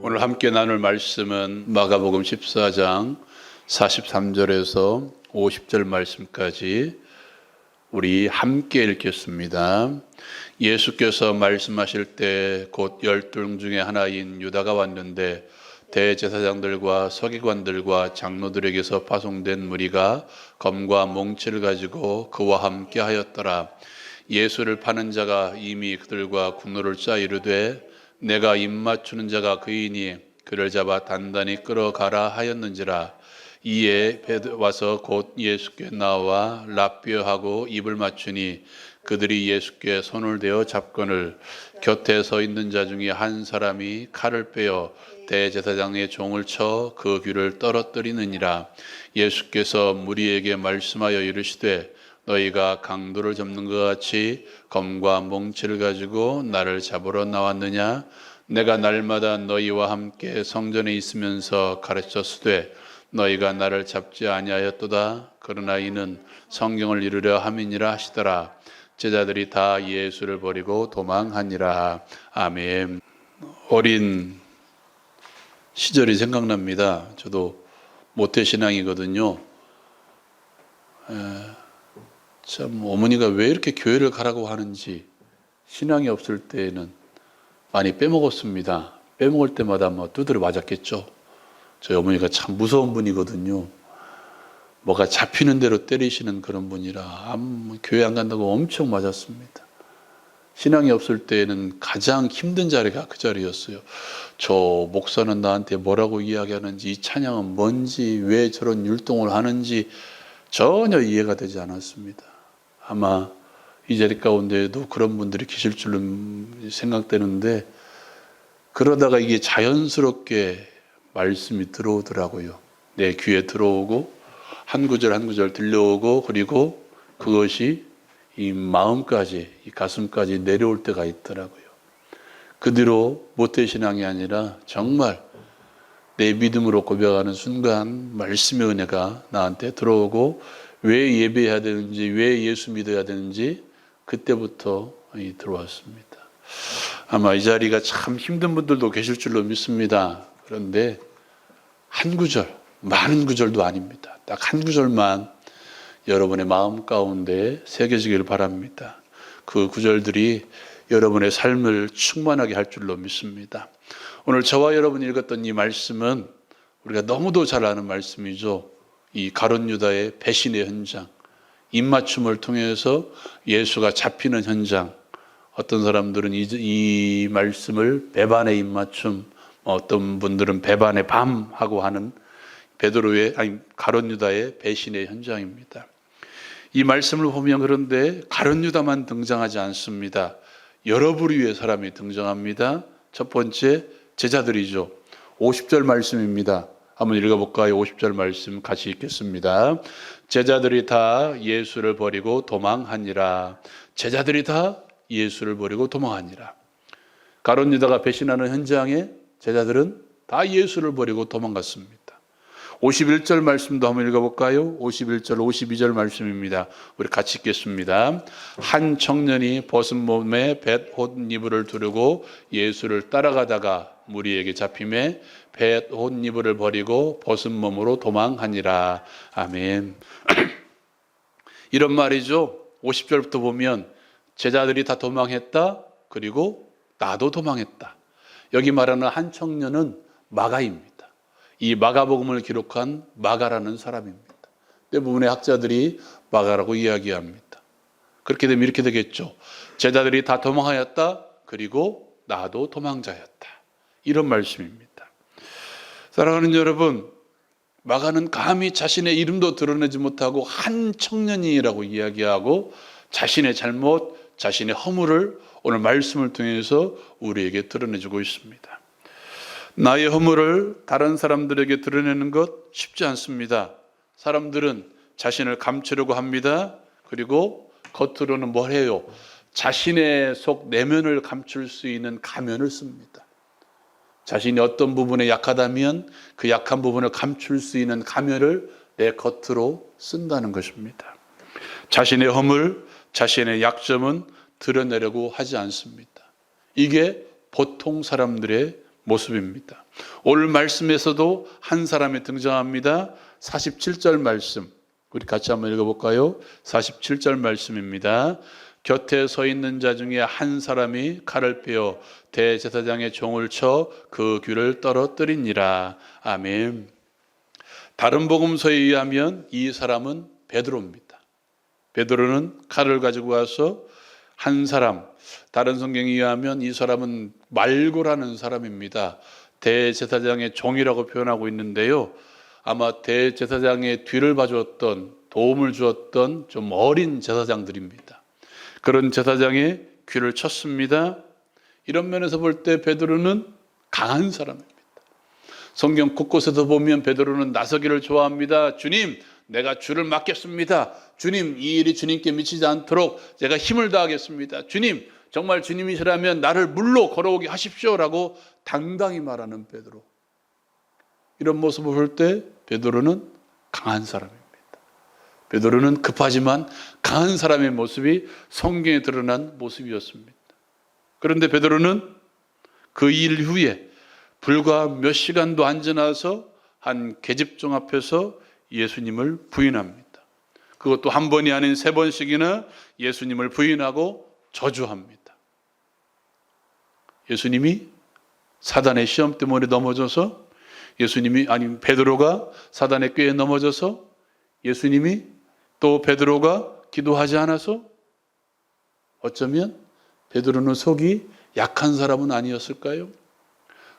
오늘 함께 나눌 말씀은 마가복음 14장 43절에서 50절 말씀까지 우리 함께 읽겠습니다. 예수께서 말씀하실 때 곧 열둘 중에 하나인 유다가 왔는데 대제사장들과 서기관들과 장로들에게서 파송된 무리가 검과 몽치를 가지고 그와 함께 하였더라. 예수를 파는 자가 이미 그들과 군노를 짜 이르되 내가 입맞추는 자가 그이니 그를 잡아 단단히 끌어가라 하였는지라. 이에 와서 곧 예수께 나와 랍비어하고 입을 맞추니 그들이 예수께 손을 대어 잡건을 곁에 서 있는 자 중에 한 사람이 칼을 빼어 대제사장의 종을 쳐 그 귀를 떨어뜨리느니라. 예수께서 무리에게 말씀하여 이르시되 너희가 강도를 잡는 것 같이 검과 몽치를 가지고 나를 잡으러 나왔느냐? 내가 날마다 너희와 함께 성전에 있으면서 가르쳤으되 너희가 나를 잡지 아니하였도다. 그러나 이는 성경을 이루려 함이니라 하시더라. 제자들이 다 예수를 버리고 도망하니라. 아멘. 어린 시절이 생각납니다. 저도 모태신앙이거든요 참 어머니가 왜 이렇게 교회를 가라고 하는지 신앙이 없을 때에는 많이 빼먹었습니다. 빼먹을 때마다 뭐 두드려 맞았겠죠. 저희 어머니가 참 무서운 분이거든요. 뭐가 잡히는 대로 때리시는 그런 분이라 교회 안 간다고 엄청 맞았습니다. 신앙이 없을 때에는 가장 힘든 자리가 그 자리였어요. 저 목사는 나한테 뭐라고 이야기하는지, 이 찬양은 뭔지, 왜 저런 율동을 하는지 전혀 이해가 되지 않았습니다. 아마 이 자리 가운데에도 그런 분들이 계실 줄로 생각되는데 그러다가 이게 자연스럽게 말씀이 들어오더라고요. 내 귀에 들어오고 한 구절 한 구절 들려오고 그리고 그것이 이 마음까지 이 가슴까지 내려올 때가 있더라고요. 그 뒤로 모태 신앙이 아니라 정말 내 믿음으로 고백하는 순간 말씀의 은혜가 나한테 들어오고 왜 예배해야 되는지, 왜 예수 믿어야 되는지 그때부터 들어왔습니다. 아마 이 자리가 참 힘든 분들도 계실 줄로 믿습니다. 그런데 한 구절, 많은 구절도 아닙니다. 딱 한 구절만 여러분의 마음 가운데 새겨지기를 바랍니다. 그 구절들이 여러분의 삶을 충만하게 할 줄로 믿습니다. 오늘 저와 여러분이 읽었던 이 말씀은 우리가 너무도 잘 아는 말씀이죠. 이 가론 유다의 배신의 현장, 입맞춤을 통해서 예수가 잡히는 현장. 어떤 사람들은 이, 이 말씀을 배반의 입맞춤, 뭐 어떤 분들은 배반의 밤 하고 하는 베드로의 아니 가론 유다의 배신의 현장입니다. 이 말씀을 보면 그런데 가론 유다만 등장하지 않습니다. 여러 부류의 사람이 등장합니다. 첫 번째 제자들이죠. 50절 말씀입니다. 한번 읽어볼까요? 50절 말씀 같이 읽겠습니다. 제자들이 다 예수를 버리고 도망하니라. 제자들이 다 예수를 버리고 도망하니라. 가론 유다가 배신하는 현장에 제자들은 다 예수를 버리고 도망갔습니다. 51절 말씀도 한번 읽어볼까요? 51절, 52절 말씀입니다. 우리 같이 읽겠습니다. 한 청년이 벗은 몸에 뱃옷 이불을 두르고 예수를 따라가다가 무리에게 잡힘에 뱃옷 이불을 버리고 벗은 몸으로 도망하니라. 아멘. 이런 말이죠. 50절부터 보면 제자들이 다 도망했다. 그리고 나도 도망했다. 여기 말하는 한 청년은 마가입니다. 이 마가복음을 기록한 마가라는 사람입니다. 대부분의 학자들이 마가라고 이야기합니다. 그렇게 되면 이렇게 되겠죠. 제자들이 다 도망하였다. 그리고 나도 도망자였다. 이런 말씀입니다. 사랑하는 여러분, 마가는 감히 자신의 이름도 드러내지 못하고 한 청년이라고 이야기하고 자신의 잘못, 자신의 허물을 오늘 말씀을 통해서 우리에게 드러내주고 있습니다. 나의 허물을 다른 사람들에게 드러내는 것 쉽지 않습니다. 사람들은 자신을 감추려고 합니다. 그리고 겉으로는 뭘 해요? 자신의 속 내면을 감출 수 있는 가면을 씁니다. 자신이 어떤 부분에 약하다면 그 약한 부분을 감출 수 있는 가면을 내 겉으로 쓴다는 것입니다. 자신의 허물, 자신의 약점은 드러내려고 하지 않습니다. 이게 보통 사람들의 모습입니다. 오늘 말씀에서도 한 사람이 등장합니다. 47절 말씀. 우리 같이 한번 읽어볼까요? 47절 말씀입니다. 곁에 서 있는 자 중에 한 사람이 칼을 빼어 대제사장의 종을 쳐 그 귀를 떨어뜨리니라. 아멘. 다른 복음서에 의하면 이 사람은 베드로입니다. 베드로는 칼을 가지고 와서 한 사람, 다른 성경에 의하면 이 사람은 말고라는 사람입니다. 대제사장의 종이라고 표현하고 있는데요. 아마 대제사장의 뒤를 봐주었던 도움을 주었던 좀 어린 제사장들입니다. 그런 제사장의 귀를 쳤습니다. 이런 면에서 볼 때 베드로는 강한 사람입니다. 성경 곳곳에서 보면 베드로는 나서기를 좋아합니다. 주님, 내가 주를 맡겠습니다. 주님, 이 일이 주님께 미치지 않도록 제가 힘을 다하겠습니다. 주님, 정말 주님이시라면 나를 물로 걸어오게 하십시오라고 당당히 말하는 베드로. 이런 모습을 볼 때 베드로는 강한 사람입니다. 베드로는 급하지만 강한 사람의 모습이 성경에 드러난 모습이었습니다. 그런데 베드로는 그 일 후에 불과 몇 시간도 안 지나서 한 계집종 앞에서 예수님을 부인합니다. 그것도 한 번이 아닌 세 번씩이나 예수님을 부인하고 저주합니다. 예수님이 사단의 시험 때문에 넘어져서 예수님이 아니 베드로가 사단의 꾀에 넘어져서 예수님이 또 베드로가 기도하지 않아서 어쩌면 베드로는 속이 약한 사람은 아니었을까요?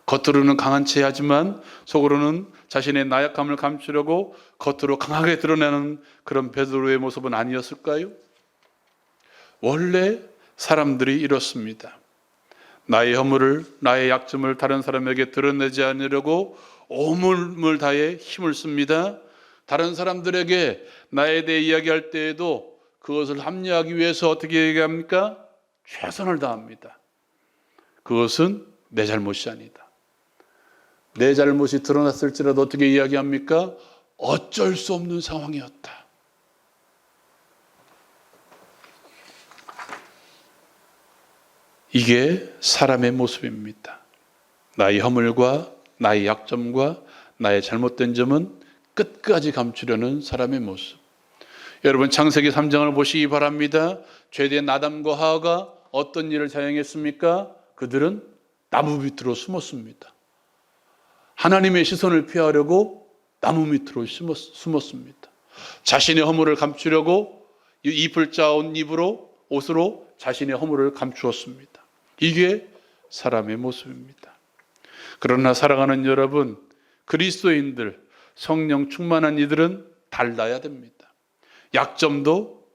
겉으로는 강한 체 하지만 속으로는 자신의 나약함을 감추려고 겉으로 강하게 드러내는 그런 베드로의 모습은 아니었을까요? 원래 사람들이 이렇습니다. 나의 허물을, 나의 약점을 다른 사람에게 드러내지 않으려고 온몸을 다해 힘을 씁니다. 다른 사람들에게 나에 대해 이야기할 때에도 그것을 합리하기 위해서 어떻게 얘기합니까? 최선을 다합니다. 그것은 내 잘못이 아니다. 내 잘못이 드러났을지라도 어떻게 이야기합니까? 어쩔 수 없는 상황이었다. 이게 사람의 모습입니다. 나의 허물과 나의 약점과 나의 잘못된 점은 끝까지 감추려는 사람의 모습. 여러분 창세기 3장을 보시기 바랍니다. 죄된 아담과 하와가 어떤 일을 자행했습니까? 그들은 나무 밑으로 숨었습니다. 하나님의 시선을 피하려고 나무 밑으로 숨었습니다. 자신의 허물을 감추려고 잎을 짜온 입으로 옷으로 자신의 허물을 감추었습니다. 이게 사람의 모습입니다. 그러나 사랑하는 여러분, 그리스도인들, 성령 충만한 이들은 달라야 됩니다. 약점도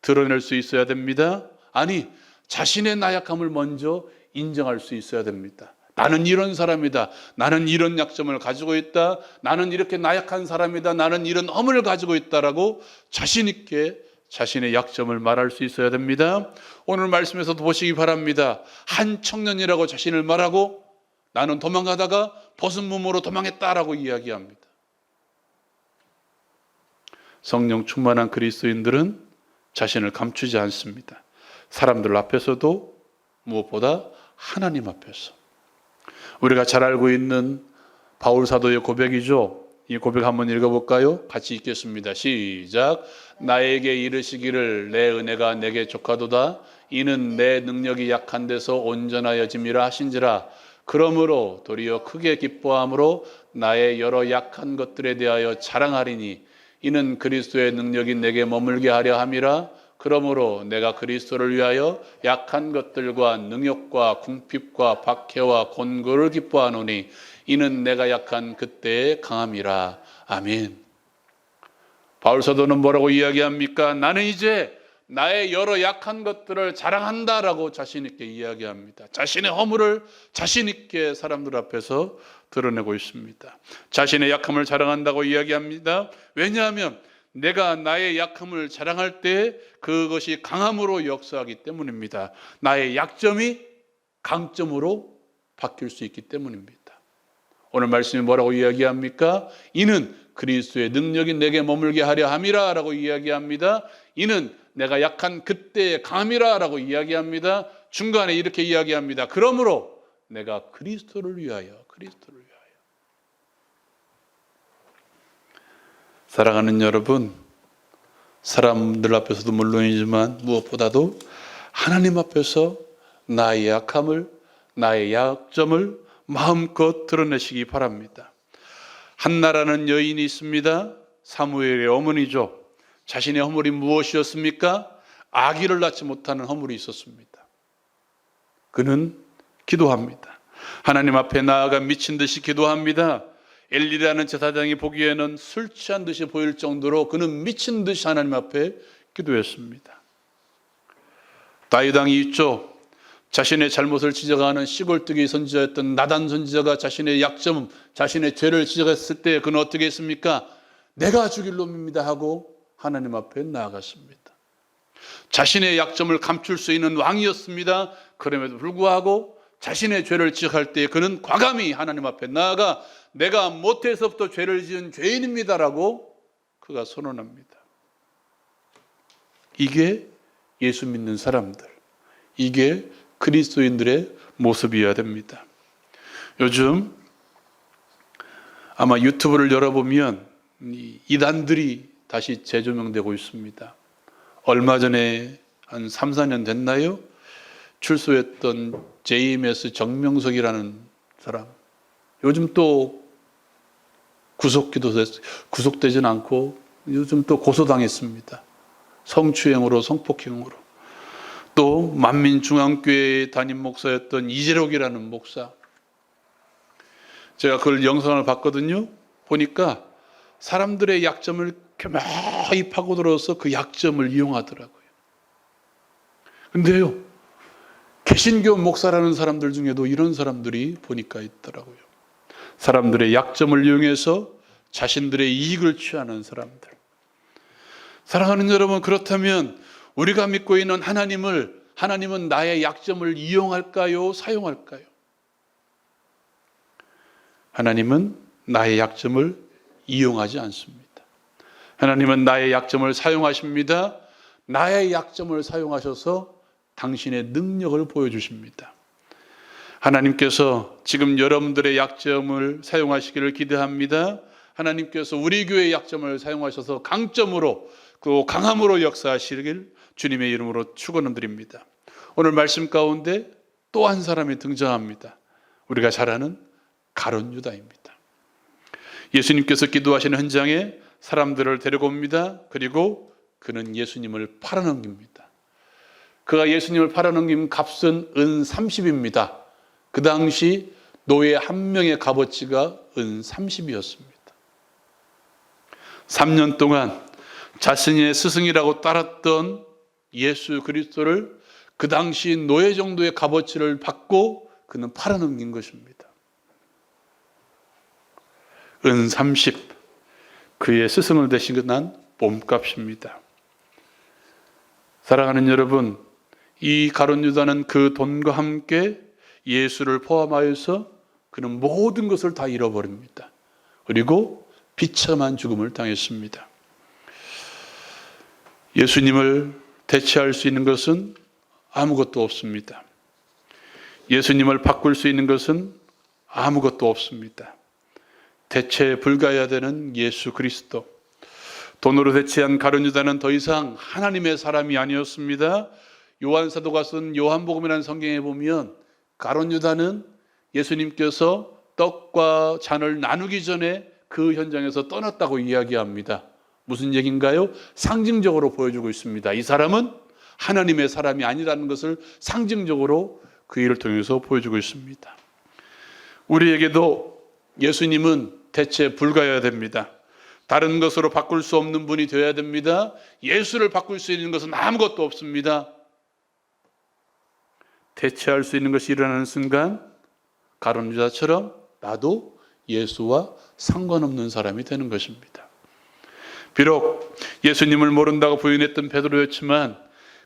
드러낼 수 있어야 됩니다. 아니, 자신의 나약함을 먼저 인정할 수 있어야 됩니다. 나는 이런 사람이다. 나는 이런 약점을 가지고 있다. 나는 이렇게 나약한 사람이다. 나는 이런 허물을 가지고 있다라고 자신 있게 자신의 약점을 말할 수 있어야 됩니다. 오늘 말씀에서도 보시기 바랍니다. 한 청년이라고 자신을 말하고 나는 도망가다가 벗은 몸으로 도망했다라고 이야기합니다. 성령 충만한 그리스도인들은 자신을 감추지 않습니다. 사람들 앞에서도 무엇보다 하나님 앞에서. 우리가 잘 알고 있는 바울 사도의 고백이죠. 이 고백 한번 읽어볼까요? 같이 읽겠습니다. 시작. 나에게 이르시기를 내 은혜가 내게 족하도다. 이는 내 능력이 약한 데서 온전하여짐이라 하신지라. 그러므로 도리어 크게 기뻐함으로 나의 여러 약한 것들에 대하여 자랑하리니 이는 그리스도의 능력이 내게 머물게 하려 함이라. 그러므로 내가 그리스도를 위하여 약한 것들과 능욕과 궁핍과 박해와 곤고를 기뻐하노니 이는 내가 약한 그때의 강함이라. 아멘. 바울 사도는 뭐라고 이야기합니까? 나는 이제 나의 여러 약한 것들을 자랑한다라고 자신 있게 이야기합니다. 자신의 허물을 자신 있게 사람들 앞에서 드러내고 있습니다. 자신의 약함을 자랑한다고 이야기합니다. 왜냐하면 내가 나의 약함을 자랑할 때 그것이 강함으로 역사하기 때문입니다. 나의 약점이 강점으로 바뀔 수 있기 때문입니다. 오늘 말씀이 뭐라고 이야기합니까? 이는 그리스도의 능력이 내게 머물게 하려 함이라 라고 이야기합니다. 이는 내가 약한 그때의 감이라 라고 이야기합니다. 중간에 이렇게 이야기합니다. 그러므로 내가 그리스도를 위하여 그리스도를 위하여 사랑하는 여러분 사람들 앞에서도 물론이지만 무엇보다도 하나님 앞에서 나의 약함을 나의 약점을 마음껏 드러내시기 바랍니다. 한나라는 여인이 있습니다. 사무엘의 어머니죠. 자신의 허물이 무엇이었습니까? 아기를 낳지 못하는 허물이 있었습니다. 그는 기도합니다. 하나님 앞에 나아가 미친 듯이 기도합니다. 엘리라는 제사장이 보기에는 술 취한 듯이 보일 정도로 그는 미친 듯이 하나님 앞에 기도했습니다. 다윗 왕이 있죠. 자신의 잘못을 지적하는 시골뜨기 선지자였던 나단 선지자가 자신의 약점, 자신의 죄를 지적했을 때 그는 어떻게 했습니까? 내가 죽일 놈입니다 하고 하나님 앞에 나아갔습니다. 자신의 약점을 감출 수 있는 왕이었습니다. 그럼에도 불구하고 자신의 죄를 지적할 때 그는 과감히 하나님 앞에 나아가 내가 못해서부터 죄를 지은 죄인입니다라고 그가 선언합니다. 이게 예수 믿는 사람들, 이게 그리스도인들의 모습이어야 됩니다. 요즘 아마 유튜브를 열어보면 이 이단들이 다시 재조명되고 있습니다. 얼마 전에 한 3, 4년 됐나요? 출소했던 JMS 정명석이라는 사람. 요즘 또 구속기도 됐, 구속되진 않고 요즘 또 고소당했습니다. 성추행으로 성폭행으로. 또 만민중앙교회 담임 목사였던 이재록이라는 목사. 제가 그걸 영상을 봤거든요. 보니까 사람들의 약점을 교묘히 파고들어서 그 약점을 이용하더라고요. 근데요, 개신교 목사라는 사람들 중에도 이런 사람들이 보니까 있더라고요. 사람들의 약점을 이용해서 자신들의 이익을 취하는 사람들. 사랑하는 여러분, 그렇다면 우리가 믿고 있는 하나님을, 하나님은 나의 약점을 이용할까요? 사용할까요? 하나님은 나의 약점을 이용하지 않습니다. 하나님은 나의 약점을 사용하십니다. 나의 약점을 사용하셔서 당신의 능력을 보여주십니다. 하나님께서 지금 여러분들의 약점을 사용하시기를 기대합니다. 하나님께서 우리 교회의 약점을 사용하셔서 강점으로 그 강함으로 역사하시길 주님의 이름으로 축원드립니다. 오늘 말씀 가운데 또 한 사람이 등장합니다. 우리가 잘 아는 가론 유다입니다. 예수님께서 기도하시는 현장에 사람들을 데리고 옵니다. 그리고 그는 예수님을 팔아넘깁니다. 그가 예수님을 팔아넘긴 값은 은 30입니다. 그 당시 노예 한 명의 값어치가 은 30이었습니다. 3년 동안 자신의 스승이라고 따랐던 예수 그리스도를 그 당시 노예 정도의 값어치를 받고 그는 팔아넘긴 것입니다. 은 30. 그의 스승을 대신한 몸값입니다. 사랑하는 여러분, 이 가론 유다는 그 돈과 함께 예수를 포함하여서 그는 모든 것을 다 잃어버립니다. 그리고 비참한 죽음을 당했습니다. 예수님을 대체할 수 있는 것은 아무것도 없습니다. 예수님을 바꿀 수 있는 것은 아무것도 없습니다. 대체 불가해야 되는 예수 그리스도. 돈으로 대체한 가룟 유다는 더 이상 하나님의 사람이 아니었습니다. 요한 사도가 쓴 요한복음이라는 성경에 보면 가룟 유다는 예수님께서 떡과 잔을 나누기 전에 그 현장에서 떠났다고 이야기합니다. 무슨 얘기인가요? 상징적으로 보여주고 있습니다. 이 사람은 하나님의 사람이 아니라는 것을 상징적으로 그 일을 통해서 보여주고 있습니다. 우리에게도 예수님은 대체 불가해야 됩니다. 다른 것으로 바꿀 수 없는 분이 되어야 됩니다. 예수를 바꿀 수 있는 것은 아무것도 없습니다. 대체할 수 있는 것이 일어나는 순간 가론 유다처럼 나도 예수와 상관없는 사람이 되는 것입니다. 비록 예수님을 모른다고 부인했던 베드로였지만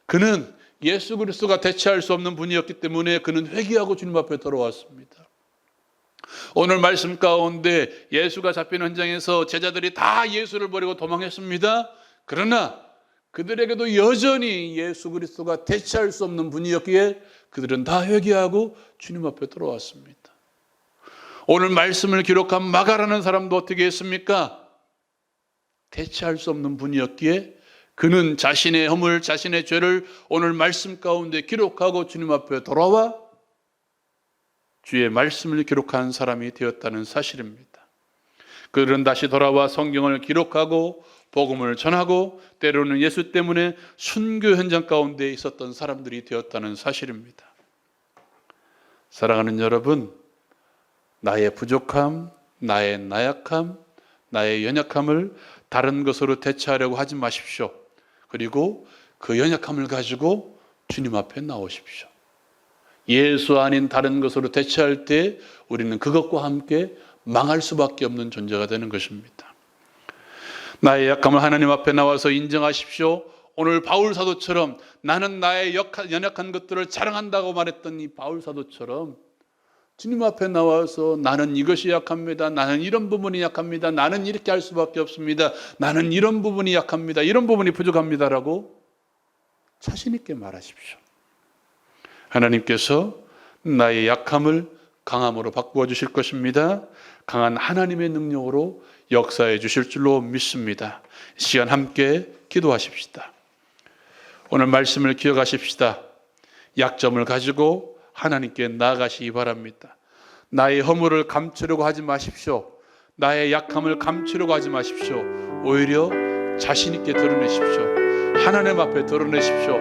그는 예수 그리스도가 대체할 수 없는 분이었기 때문에 그는 회개하고 주님 앞에 돌아왔습니다. 오늘 말씀 가운데 예수가 잡히는 현장에서 제자들이 다 예수를 버리고 도망했습니다. 그러나 그들에게도 여전히 예수 그리스도가 대체할 수 없는 분이었기에 그들은 다 회개하고 주님 앞에 돌아왔습니다. 오늘 말씀을 기록한 마가라는 사람도 어떻게 했습니까? 대체할 수 없는 분이었기에 그는 자신의 허물, 자신의 죄를 오늘 말씀 가운데 기록하고 주님 앞에 돌아와 주의 말씀을 기록한 사람이 되었다는 사실입니다. 그들은 다시 돌아와 성경을 기록하고 복음을 전하고 때로는 예수 때문에 순교 현장 가운데 있었던 사람들이 되었다는 사실입니다. 사랑하는 여러분, 나의 부족함, 나의 나약함, 나의 연약함을 다른 것으로 대체하려고 하지 마십시오. 그리고 그 연약함을 가지고 주님 앞에 나오십시오. 예수 아닌 다른 것으로 대체할 때 우리는 그것과 함께 망할 수밖에 없는 존재가 되는 것입니다. 나의 약함을 하나님 앞에 나와서 인정하십시오. 오늘 바울 사도처럼 나는 나의 역한, 연약한 것들을 자랑한다고 말했던 이 바울 사도처럼 주님 앞에 나와서 나는 이것이 약합니다. 나는 이런 부분이 약합니다. 나는 이렇게 할 수밖에 없습니다. 나는 이런 부분이 약합니다. 이런 부분이 부족합니다라고 자신 있게 말하십시오. 하나님께서 나의 약함을 강함으로 바꾸어 주실 것입니다. 강한 하나님의 능력으로 역사해 주실 줄로 믿습니다. 이 시간 함께 기도하십시다. 오늘 말씀을 기억하십시다. 약점을 가지고 하나님께 나아가시기 바랍니다. 나의 허물을 감추려고 하지 마십시오. 나의 약함을 감추려고 하지 마십시오. 오히려 자신 있게 드러내십시오. 하나님 앞에 드러내십시오.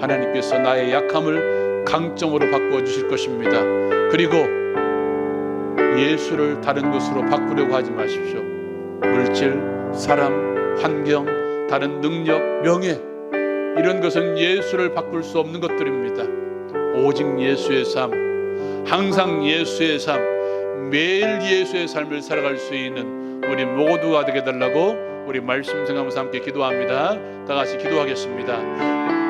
하나님께서 나의 약함을 강점으로 바꾸어 주실 것입니다. 그리고 예수를 다른 것으로 바꾸려고 하지 마십시오. 물질, 사람, 환경, 다른 능력, 명예 이런 것은 예수를 바꿀 수 없는 것들입니다. 오직 예수의 삶, 항상 예수의 삶, 매일 예수의 삶을 살아갈 수 있는 우리 모두가 되게 달라고 우리 말씀 생각하면서 함께 기도합니다. 다 같이 기도하겠습니다.